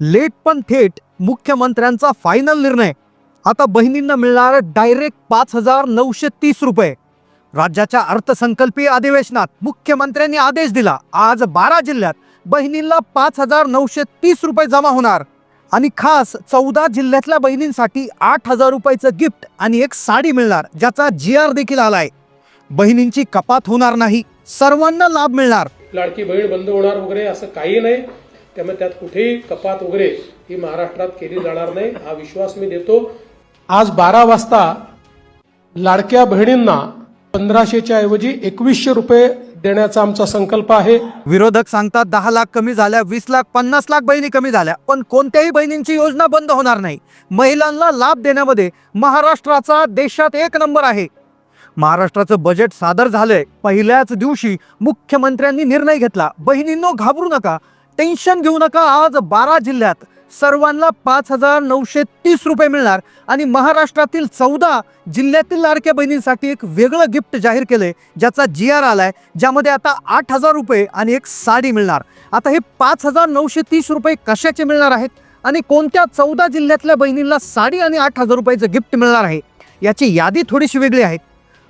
Late पण थेट मुख्यमंत्र्यांचा फायनल निर्णय. आता बहिणींना मिळणार डायरेक्ट पाच हजार नऊशे तीस रुपये. राज्याच्या अर्थसंकल्पीय अधिवेशनात मुख्यमंत्र्यांनी आदेश दिला. आज बारा जिल्ह्यात बहिणींना पाच हजार नऊशे तीस रुपये जमा होणार. आणि खास चौदा जिल्ह्यातल्या बहिणींसाठी आठ हजार रुपयाचं गिफ्ट आणि एक साडी मिळणार ज्याचा जी आर देखील आलाय. बहिणींची कपात होणार नाही सर्वांना लाभ मिळणार. लाडकी बहीण बंद होणार वगैरे असं काही नाही. त्यामुळे त्यात कुठेही कपात वगैरे ही महाराष्ट्रात केली जाणार नाही हा विश्वास मी देतो. आज बारा वाजता लाडक्या बहिणींना पंधराशेच्या ऐवजी एकवीसशे रुपये देण्याचा आमचा संकल्प आहे. विरोधक सांगतात दहा लाख कमी झाल्या वीस लाख पन्नास लाख बहिणी कमी झाल्या पण कोणत्याही बहिणींची योजना बंद होणार नाही. महिलांना लाभ देण्यामध्ये महाराष्ट्राचा देशात एक नंबर आहे. महाराष्ट्राचं बजेट सादर झालंय. पहिल्याच दिवशी मुख्यमंत्र्यांनी निर्णय घेतला. बहिणींनो घाबरू नका. टेन्शन घेऊ नका. आज बारा जिल्ह्यात सर्वांना पाच हजार नऊशे तीस रुपये मिळणार आणि महाराष्ट्रातील चौदा जिल्ह्यातील लाडक्या बहिणींसाठी एक वेगळं गिफ्ट जाहीर केलंय ज्याचा जी आर आलाय ज्यामध्ये आता आठ हजार रुपये आणि एक साडी मिळणार. आता हे पाच हजार नऊशे तीस रुपये कशाचे मिळणार आहेत आणि कोणत्या चौदा जिल्ह्यातल्या बहिणींना साडी आणि आठ हजार रुपयाचं गिफ्ट मिळणार आहे याची यादी थोडीशी वेगळी आहे.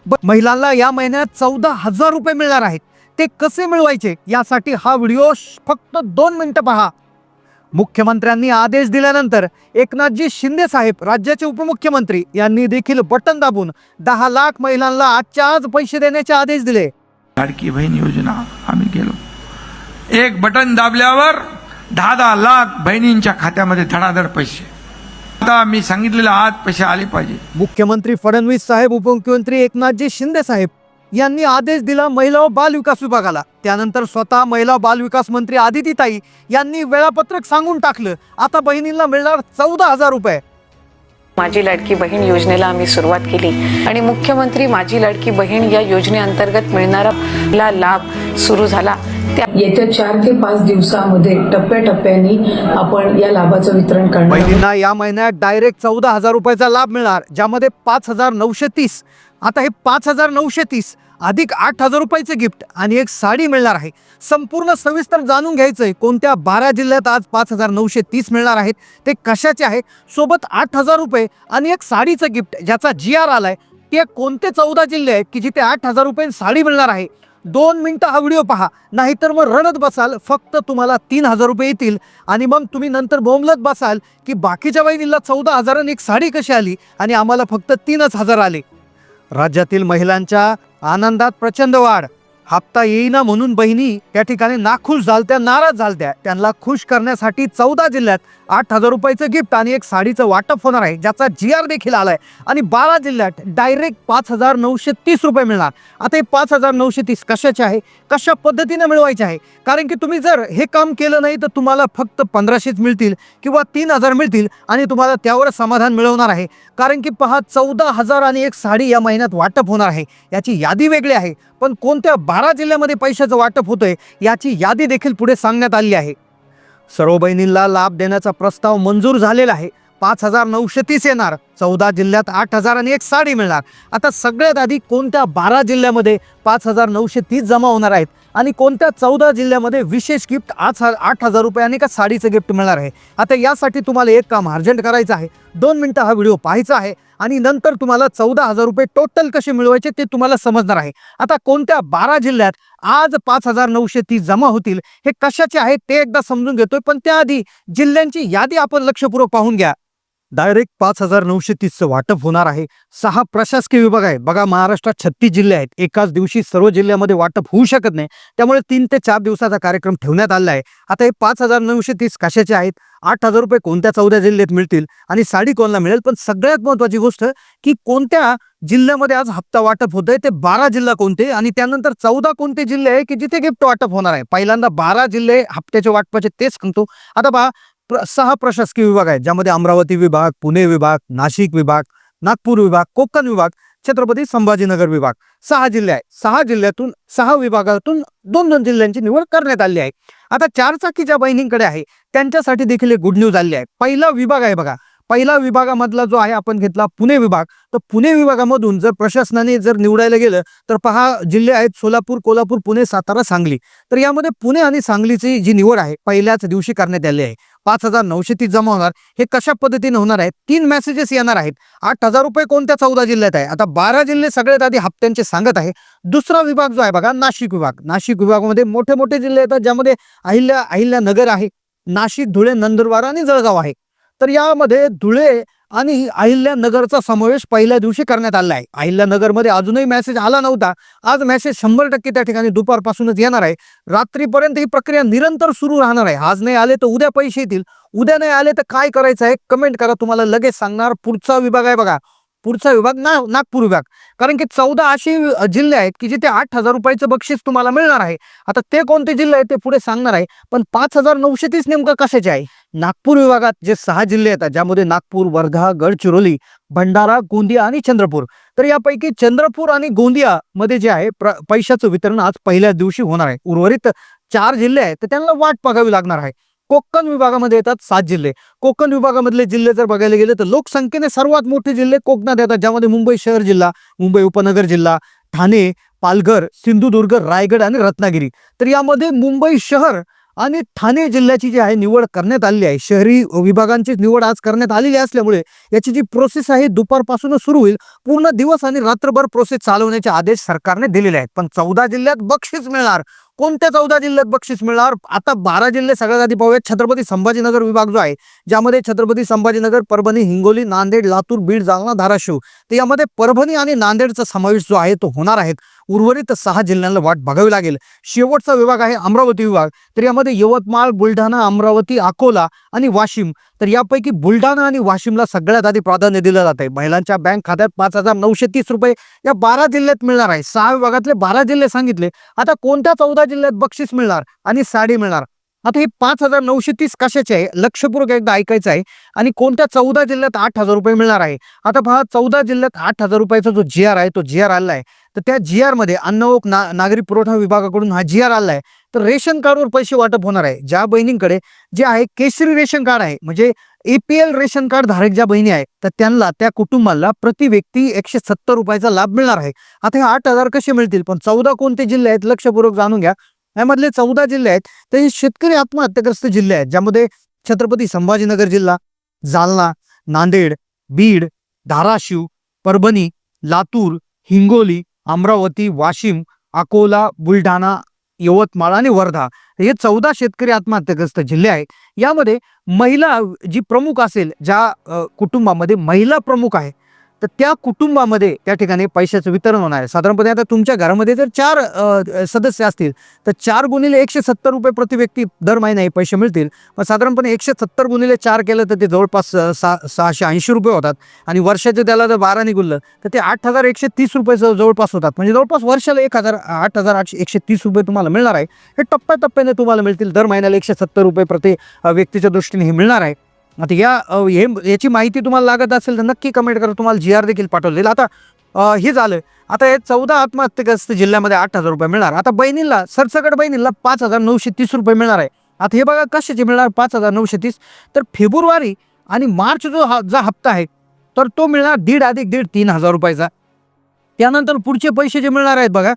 ब महिलांना या महिन्यात चौदा हजार रुपये मिळणार आहेत. ते कसे मिळवायचे यासाठी हा व्हिडिओ फक्त दोन मिनिटं पहा. मुख्यमंत्र्यांनी आदेश दिल्यानंतर एकनाथजी शिंदे साहेब राज्याचे उपमुख्यमंत्री यांनी देखील बटन दाबून दहा लाख महिलांना आजच्या आज पैसे देण्याचे आदेश दिले. लाडकी बहीण योजना आम्ही केलो. एक बटन दाबल्यावर दहा दहा लाख बहिणींच्या खात्यामध्ये धडाधड पैसे. आता मी सांगितलेलं आज पैसे आले पाहिजे. मुख्यमंत्री फडणवीस साहेब उपमुख्यमंत्री एकनाथजी शिंदे साहेब यांनी आदेश दिला महिला व बाल विकास विभागाला. त्यानंतर स्वतः महिला व बाल विकास मंत्री आदितीताई यांनी वेळापत्रक सांगून टाकलं. आता बहिणींना मिळणार चौदा हजार रुपये. माझी लाडकी बहीण योजनेला आम्ही सुरुवात केली आणि मुख्यमंत्री माझी लाडकी बहीण या योजनेअंतर्गत मिळणारा लाभ सुरू झाला. त्या येत्या चार ते पाच दिवसामध्ये टप्प्याटप्प्याने आपण या लाभाचं वितरण करणार. बहिणींना या महिन्यात डायरेक्ट चौदा हजार रुपयाचा लाभ मिळणार ज्यामध्ये पाच हजार नऊशे तीस. आता हे पाच हजार नऊशे तीस अधिक आठ हजार रुपयाचे गिफ्ट आणि एक साडी मिळणार आहे. संपूर्ण सविस्तर जाणून घ्यायचं आहे कोणत्या बारा जिल्ह्यात आज पाच हजार नऊशे तीस मिळणार आहेत ते कशाचे आहे सोबत आठ हजार रुपये आणि एक साडीचं गिफ्ट ज्याचा जी आर आलाय ते कोणते चौदा जिल्हे आहेत की जिथे आठ हजार रुपये साडी मिळणार आहे? दोन मिनटं हा व्हिडिओ पहा नाहीतर मग रडत बसाल फक्त तुम्हाला तीन हजार रुपये येतील आणि मग तुम्ही नंतर बोंबलत बसाल की बाकीच्या वहिनीला चौदा हजारांनी एक साडी कशी आली आणि आम्हाला फक्त तीनच हजार आले. राज्यातील महिलांच्या आनंदात प्रचंड वाढ. हप्ता येईना म्हणून बहिणी त्या ठिकाणी नाखुश झालत्या नाराज झालत्या. त्यांना खुश करण्यासाठी चौदा जिल्ह्यात आठ हजार रुपयाचं गिफ्ट आणि एक साडीचं वाटप होणार आहे ज्याचा जी आर देखील आलाय. आणि बारा जिल्ह्यात डायरेक्ट पाच हजार नऊशे तीस रुपये मिळणार. आता हे पाच हजार नऊशे तीस कशाचे आहे? कशा पद्धतीने मिळवायचे आहे? कारण की तुम्ही जर हे काम केलं नाही तर तुम्हाला फक्त पंधराशेच मिळतील किंवा तीन हजार मिळतील आणि तुम्हाला त्यावर समाधान मिळवणार आहे. कारण की पहा चौदा हजार आणि एक साडी या महिन्यात वाटप होणार आहे. याची यादी वेगळी आहे. पण कोणत्या बारा जिल्ह्यामध्ये पैशाचं वाटप होतंय याची यादी देखील पुढे सांगण्यात आली आहे. सर्व बहिणींना लाभ देण्याचा प्रस्ताव मंजूर झालेला आहे. पाच हजार नऊशे तीस येणार. चौदा जिल्ह्यात आठ हजार आणि एक साडी मिळणार. आता सगळ्यात आधी कोणत्या बारा जिल्ह्यामध्ये पाच हजार नऊशे तीस जमा होणार आहेत? आणि कोणत्या चौदा जिल्ह्यामध्ये विशेष गिफ्ट आठ आठ हजार रुपये आणि का साडीचं गिफ्ट मिळणार आहे? आता यासाठी तुम्हाला एक काम अर्जंट करायचं आहे. दोन मिनटं हा व्हिडिओ पाहायचा आहे आणि नंतर तुम्हाला चौदा हजार रुपये टोटल कसे मिळवायचे ते तुम्हाला समजणार आहे. आता कोणत्या बारा जिल्ह्यात आज पाच हजार नऊशे तीस जमा होतील? हे कशाचे आहे ते एकदा समजून घेतोय. पण त्याआधी जिल्ह्यांची यादी आपण लक्षपूर्वक पाहून घ्या. डायरेक्ट पाच हजार नऊशे तीसचं वाटप होणार आहे. सहा प्रशासकीय विभाग आहेत. बघा महाराष्ट्रात छत्तीस जिल्हे आहेत. एकाच दिवशी सर्व जिल्ह्यामध्ये वाटप होऊ शकत नाही. त्यामुळे तीन ते चार दिवसाचा कार्यक्रम ठेवण्यात आला आहे. आता हे पाच हजार नऊशे तीस कशाचे आहेत? आठ हजार रुपये कोणत्या चौदा जिल्ह्यात मिळतील? आणि साडी कोणाला मिळेल? पण सगळ्यात महत्वाची गोष्ट की कोणत्या जिल्ह्यामध्ये आज हप्ता वाटप होतंय? ते बारा जिल्हा कोणते? आणि त्यानंतर चौदा कोणते जिल्हे आहे की जिथे गिफ्ट वाटप होणार आहे? पहिल्यांदा बारा जिल्हे हप्त्याच्या वाटपाचे तेच सांगतो. आता पहा सहा प्रशासकीय विभाग आहेत ज्यामध्ये अमरावती विभाग पुणे विभाग नाशिक विभाग नागपूर विभाग कोकण विभाग छत्रपती संभाजीनगर विभाग. सहा जिल्हे आहेत. सहा जिल्ह्यातून सहा विभागातून दोन दोन जिल्ह्यांची निवड करण्यात आली आहे. आता चारचाकी ज्या बहिणींकडे आहे. त्यांच्यासाठी देखील एक गुड न्यूज आली आहे. पहिला विभाग आहे बघा. पहिला विभागामधला जो आहे आपण घेतला पुणे विभाग. तर पुणे विभागामधून जर प्रशासनाने जर निवडायला गेलं तर पहा जिल्हे आहेत सोलापूर कोल्हापूर पुणे सातारा सांगली. तर यामध्ये पुणे आणि सांगलीची जी निवड आहे पहिल्याच दिवशी करण्यात आली आहे. पाच हजार नऊशे तीस जमा होणार. हे कशा पद्धतीने होणार आहे? तीन मेसेजेस येणार आहेत. आठ हजार रुपये कोणत्या चौदा जिल्ह्यात आहे? आता बारा जिल्हे सगळ्यात आधी हप्त्यांचे सांगत आहे. दुसरा विभाग जो आहे बघा नाशिक विभाग. नाशिक विभागामध्ये मोठे मोठे जिल्हे येतात ज्यामध्ये अहिल्या अहिल्यानगर आहे. नाशिक धुळे नंदुरबार आणि जळगाव आहे. तर यामध्ये धुळे आणि अहिल्यानगरचा समावेश पहिल्या दिवशी करण्यात आला आहे. अहिल्यानगरमध्ये अजूनही मेसेज आला नव्हता. आज मेसेज शंभर टक्के त्या ठिकाणी दुपारपासूनच येणार आहे. रात्रीपर्यंत ही प्रक्रिया निरंतर सुरू राहणार आहे. आज नाही आले तर उद्या पैसे येतील. उद्या नाही आले तर काय करायचं आहे? कमेंट करा. तुम्हाला लगेच सांगणार. पुढचा विभाग आहे बघा. पुढचा विभाग ना नागपूर विभाग. कारण की चौदा असे जिल्हे आहेत की जिथे आठ हजार रुपयाचं बक्षीस तुम्हाला मिळणार आहे. आता ते कोणते जिल्हे आहेत ते पुढे सांगणार आहे. पण पाच हजार नऊशे तीस नेमकं कशाचे आहे? नागपूर विभागात जे सहा जिल्हे येतात ज्यामध्ये नागपूर वर्धा गडचिरोली भंडारा गोंदिया आणि चंद्रपूर. तर यापैकी चंद्रपूर आणि गोंदिया मध्ये जे आहे प्र- पैशाचं वितरण आज पहिल्या दिवशी होणार आहे. उर्वरित चार जिल्हे आहेत तर त्यांना वाट बघावी लागणार आहे. कोकण विभागामध्ये येतात सात जिल्हे. कोकण विभागामधले जिल्हे जर बघायला गेले तर लोकसंख्येने सर्वात मोठे जिल्हे कोकणात येतात ज्यामध्ये मुंबई शहर जिल्हा मुंबई उपनगर जिल्हा ठाणे पालघर सिंधुदुर्ग रायगड आणि रत्नागिरी. तर यामध्ये मुंबई शहर आणि ठाणे जिल्ह्याची जी आहे निवड करण्यात आलेली आहे. शहरी विभागांची निवड आज करण्यात आलेली असल्यामुळे याची जी प्रोसेस आहे दुपारपासूनच सुरू होईल. पूर्ण दिवस आणि रात्रभर प्रोसेस चालवण्याचे आदेश सरकारने दिलेले आहेत. पण चौदा जिल्ह्यात बक्षीस मिळणार. कोणत्या चौदा जिल्ह्यात बक्षीस मिळणार? आता बारा जिल्हे सगळ्यात आधी पाहूयात. छत्रपती संभाजीनगर विभाग जो आहे ज्यामध्ये छत्रपती संभाजीनगर परभणी हिंगोली नांदेड लातूर बीड जालना धाराशिव तर यामध्ये परभणी आणि नांदेडचा समावेश जो आहे तो होणार आहे. उर्वरित सहा जिल्ह्यांना वाट बघावी लागेल. शेवटचा विभाग आहे अमरावती विभाग. तर यामध्ये यवतमाळ बुलढाणा अमरावती अकोला आणि वाशिम. तर यापैकी बुलढाणा आणि वाशिमला सगळ्यात आधी प्राधान्य दिलं जात आहे. महिलांच्या बँक खात्यात पाच हजार नऊशे तीस रुपये या बारा जिल्ह्यात मिळणार आहे. सहा विभागातले बारा जिल्हे सांगितले. आता कोणत्या चौदा जिल्ह्यात बक्षीस मिळणार आणि साडी मिळणार. आता हे पाच हजार नऊशे तीस कशाचे आहे? लक्षपूर्वक एकदा ऐकायचं आहे. आणि कोणत्या चौदा जिल्ह्यात आठ हजार रुपये मिळणार आहे? आता पहा चौदा जिल्ह्यात आठ हजार रुपयाचा जो जी आर आहे तो जी आर आलेला आहे तर त्या जी आरमध्ये अन्न व ना नागरी पुरवठा विभागाकडून हा जी आर आलेला आहे तर रेशन कार्डवर पैसे वाटप होणार आहे. ज्या बहिणींकडे जे आहे केसरी रेशन कार्ड आहे म्हणजे एपीएल रेशन कार्ड धारक ज्या बहिणी आहेत तर त्यांना त्या कुटुंबाला प्रति व्यक्ती एकशे सत्तर रुपयाचा लाभ मिळणार आहे. आता हे आठ हजार कसे मिळतील? पण चौदा कोणते जिल्हे आहेत? लक्षपूर्वक जाणून घ्या. यामधले चौदा जिल्हे आहेत तर हे शेतकरी आत्महत्याग्रस्त जिल्हे आहेत ज्यामध्ये छत्रपती संभाजीनगर जिल्हा जालना नांदेड बीड धाराशिव परभणी लातूर हिंगोली अमरावती वाशिम अकोला बुलढाणा यवतमाळ आणि वर्धा हे चौदा शेतकरी आत्महत्याग्रस्त जिल्हे आहेत. यामध्ये महिला जी प्रमुख असेल ज्या कुटुंबामध्ये महिला प्रमुख आहे तर त्या कुटुंबामध्ये त्या ठिकाणी पैशाचं वितरण होणार आहे. साधारणपणे आता तुमच्या घरामध्ये जर चार सदस्य असतील तर चार गुणिले एकशे सत्तर रुपये प्रति व्यक्ती दर महिना हे पैसे मिळतील. मग साधारणपणे एकशे सत्तर गुणिले चार केलं तर ते जवळपास सा सहा सहाशे ऐंशी रुपये होतात. आणि वर्षाचे त्याला जर बाराने गुणलं तर ते आठ हजार एकशे तीस रुपये जवळपास होतात. म्हणजे जवळपास वर्षाला एक हजार आठ हजार आठशे एकशे तीस रुपये तुम्हाला मिळणार आहे. हे टप्प्याटप्प्याने तुम्हाला मिळतील. दर महिन्याला एकशे सत्तर रुपये प्रति व्यक्तीच्या दृष्टीने हे मिळणार आहे. आता या हे याची माहिती तुम्हाला लागत असेल तर नक्की कमेंट करा. तुम्हाला जी आर देखील पाठवलेलं आता हे झालं. आता हे चौदा आत्महत्याग्रस्त जिल्ह्यामध्ये आठ हजार रुपये मिळणार. आता बहिणीला सरसकट बहिणीला पाच हजार नऊशे तीस रुपये मिळणार आहे. आता हे बघा कशाचे मिळणार? पाच हजार नऊशे तीस. तर फेब्रुवारी आणि मार्च जो हा जो हप्ता आहे तर तो मिळणार दीड अधिक दीड तीन हजार रुपयाचा. त्यानंतर पुढचे पैसे जे मिळणार आहेत बघा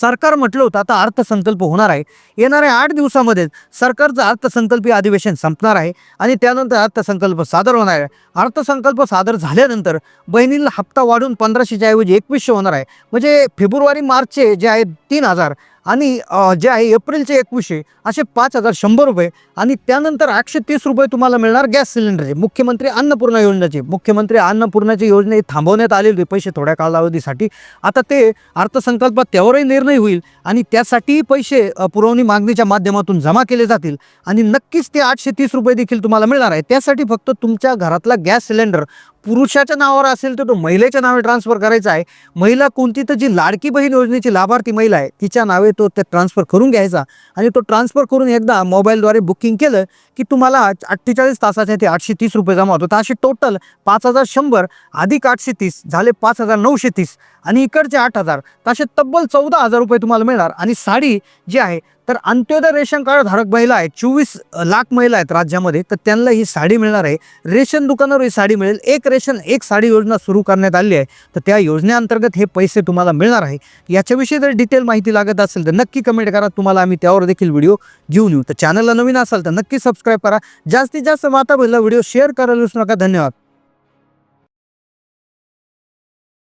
सरकार म्हटलं होतं आता अर्थसंकल्प होणार आहे. येणाऱ्या आठ दिवसामध्येच सरकारचं अर्थसंकल्पीय अधिवेशन संपणार आहे आणि त्यानंतर अर्थसंकल्प सादर होणार आहे. अर्थसंकल्प सादर झाल्यानंतर बहिणीला हप्ता वाढून पंधराशेच्या ऐवजी एकवीसशे होणार आहे. म्हणजे फेब्रुवारी मार्चचे जे आहेत तीन हजार आणि जे आहे एप्रिलचे एकवीसशे असे पाच हजार शंभर रुपये आणि त्यानंतर आठशे तीस रुपये तुम्हाला मिळणार गॅस सिलेंडरचे. मुख्यमंत्री अन्नपूर्णा योजनेचे. मुख्यमंत्री अन्नपूर्णाची योजना थांबवण्यात आलेली होती. पैसे थोड्या कालावधीसाठी. आता ते अर्थसंकल्पात त्यावरही निर्णय होईल आणि त्यासाठी पैसे पुरवणी मागणीच्या माध्यमातून जमा केले जातील आणि नक्कीच ते आठशे तीस रुपये देखील तुम्हाला मिळणार आहे. त्यासाठी फक्त तुमच्या घरातला गॅस सिलेंडर पुरुषाच्या नावावर असेल तर तो महिलेच्या नावे ट्रान्सफर करायचा आहे. महिला कोणती? तर जी लाडकी बहीण योजनेची लाभार्थी महिला आहे तिच्या नावे तो ते ट्रान्सफर करून घ्यायचा. आणि तो ट्रान्सफर करून एकदा मोबाईलद्वारे बुकिंग केलं की तुम्हाला अठ्ठेचाळीस तासाचे ते आठशे तीस रुपये जमा होतो. तर असे टोटल पाच हजार शंभर अधिक आठशे तीस झाले पाच हजार नऊशे तीस. आणि इकडचे आठ हजार. तसे तब्बल चौदा हजार रुपये तुम्हाला मिळणार. आणि साडी जी आहे तर अंत्योदय रेशन कार्ड धारक महिला आहेत चोवीस लाख महिला आहेत राज्यामध्ये तर त्यांना ही साडी मिळणार आहे. रेशन दुकानावर ही साडी मिळेल. एक रेशन एक साडी योजना सुरू करण्यात आली आहे. तर त्या योजनेअंतर्गत हे पैसे तुम्हाला मिळणार आहे. याच्याविषयी जर डिटेल माहिती लागत असेल तर नक्की कमेंट करा. तुम्हाला आम्ही त्यावर देखील व्हिडिओ घेऊन येऊ. तर चॅनलला नवीन असाल तर नक्की सबस्क्राईब करा. जास्तीत जास्त माता बहिणीला व्हिडिओ शेअर करायला विसरू नका. धन्यवाद.